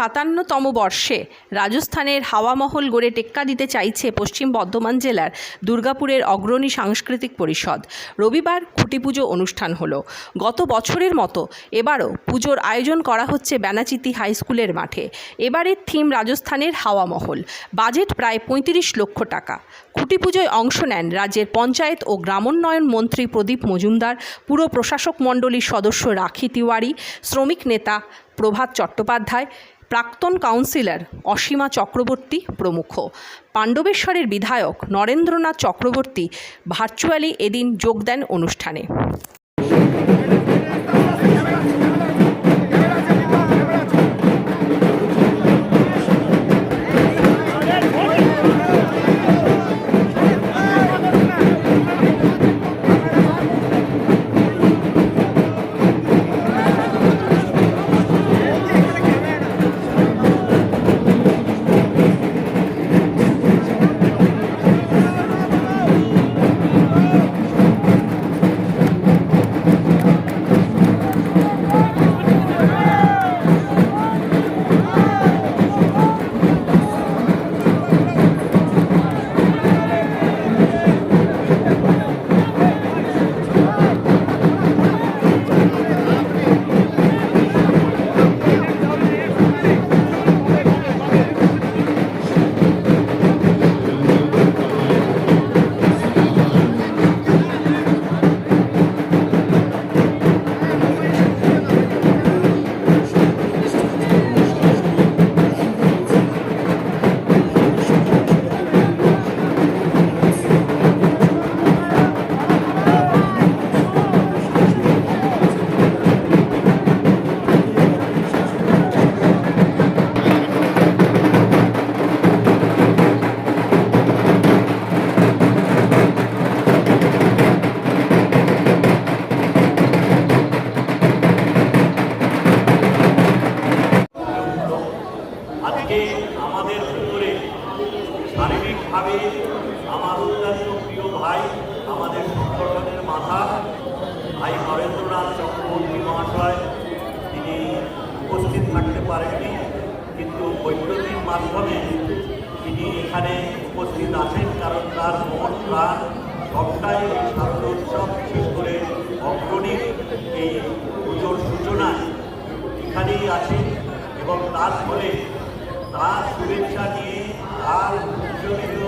সাতান্নতম বর্ষে রাজস্থানের হাওয়ামহল গড়ে টেক্কা দিতে চাইছে পশ্চিম বর্ধমান জেলার দুর্গাপুরের অগ্রণী সাংস্কৃতিক পরিষদ। রবিবার খুঁটি পুজো অনুষ্ঠান হলো। গত বছরের মতো এবারও পুজোর আয়োজন করা হচ্ছে ব্যানাচিতি হাই স্কুলের মাঠে। এবারের থিম রাজস্থানের হাওয়ামহল। বাজেট প্রায় পঁয়ত্রিশ লক্ষ টাকা। খুঁটি পুজোয় অংশ নেন রাজ্যের পঞ্চায়েত ও গ্রামোন্নয়ন মন্ত্রী প্রদীপ মজুমদার, পুরো প্রশাসক মণ্ডলীর সদস্য রাখি তিওয়ারি, শ্রমিক নেতা প্রভাত চট্টোপাধ্যায়, প্রাক্তন কাউন্সিলর অসীমা চক্রবর্তী প্রমুখ। পাণ্ডবেশ্বরের বিধায়ক নরেন্দ্রনাথ চক্রবর্তী ভার্চুয়ালি এদিন যোগ দেন অনুষ্ঠানে। শারীরিকভাবে আমার অত্যন্ত প্রিয় ভাই, আমাদের সংগঠনের মাথা, ভাই নরেন্দ্রনাথ চক্রবর্তী মহাশয়, তিনি উপস্থিত থাকতে পারেননি, কিন্তু বৈদ্যুতিক মাধ্যমে তিনি এখানে উপস্থিত আছেন, কারণ তার মন, প্রাণ সবটাই এই উৎসব, বিশেষ করে অগ্রণীর এই পুজোর সূচনায় এখানেই আছেন এবং তার ফলে তার শুভেচ্ছা নিয়ে তার উজ্জ্বলিত